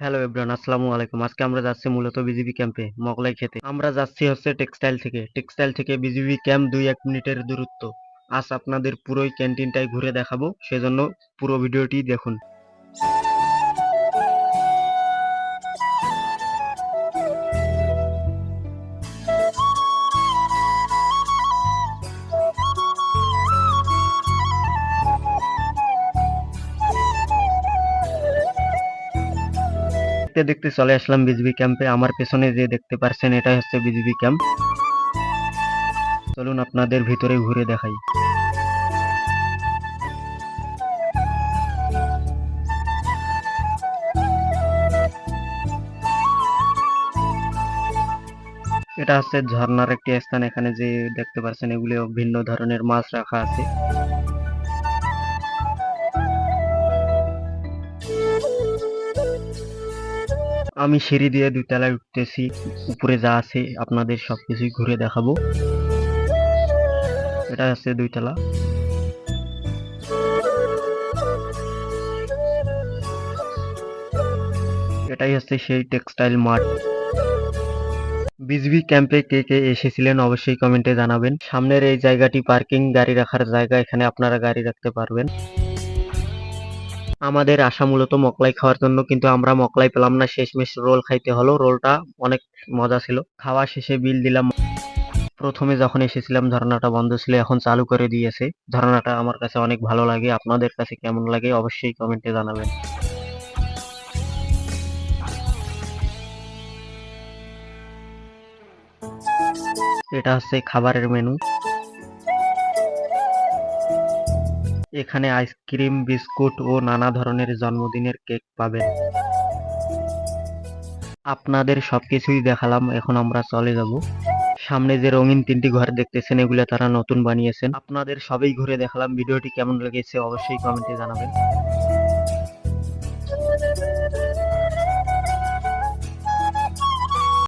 Hello এব্রান আসসালামু আলাইকুম। আজকে আমরা যাচ্ছি মূলত বিজিবি ক্যাম্পে, মোগলাই খেতে। আমরা যাচ্ছি হচ্ছে টেক্সটাইল থেকে। টেক্সটাইল থেকে বিজিবি ক্যাম্প দুই এক মিনিটের দূরত্ব। আজ আপনাদের পুরোই ক্যান্টিনটাই ঘুরে দেখাবো, সেজন্য পুরো ভিডিওটি দেখুন। দেখতে দেখতে চলে আসলাম বিজিবি ক্যাম্পে আমার পেছনে যে দেখতে পারছেন, এটাই হচ্ছে বিজিবি ক্যাম্প চলুন আপনাদের ভিতরে ঘুরে দেখাই। এটা হচ্ছে ঝর্ণার একটি স্থান। এখানে যে দেখতে পাচ্ছেন এগুলো ভিন্ন ধরনের মাছ রাখা আছে। আমি সিঁড়ি দিয়ে দুই তলায় উঠতেছি। উপরে যা আছে আপনাদের সবকিছুই ঘুরে দেখাবো। এটা হচ্ছে দুইতলা এটাই হচ্ছে সেই টেক্সটাইল মাঠ। বিজবি ক্যাম্পে কে কে এসেছিলেন অবশ্যই কমেন্টে জানাবেন। সামনের এই জায়গাটি পার্কিং, গাড়ি রাখার জায়গা, এখানে আপনারা গাড়ি রাখতে পারবেন। আমাদের আশা মূলত মকলাই খাওয়ার জন্য, কিন্তু আমরা মকলাই পেলাম না। শেষমেশ রোল খাইতে হলো। রোলটা অনেক মজা ছিল। খাওয়া শেষে বিল দিলাম। প্রথমে যখন এসেছিলাম, ঝর্ণাটা বন্ধ ছিল। এখন চালু করে দিয়েছে। ঝর্ণাটা আমার কাছে অনেক ভালো লাগে। আপনাদের কাছে কেমন লাগে অবশ্যই কমেন্টে জানাবেন। এটা হচ্ছে খাবারের মেনু এখানে আইসক্রিম, বিস্কুট ও নানা ধরনের জন্মদিনের কেক পাবেন। আপনাদের সবকিছুই দেখালাম, এখন আমরা চলে যাব। সামনে যে রঙিন তিনটি ঘর দেখতেছেন, এগুলো তারা নতুন বানিয়েছেন। আপনাদের সবই ঘুরে দেখালাম, ভিডিওটি কেমন লেগেছে অবশ্যই কমেন্টে জানাবেন।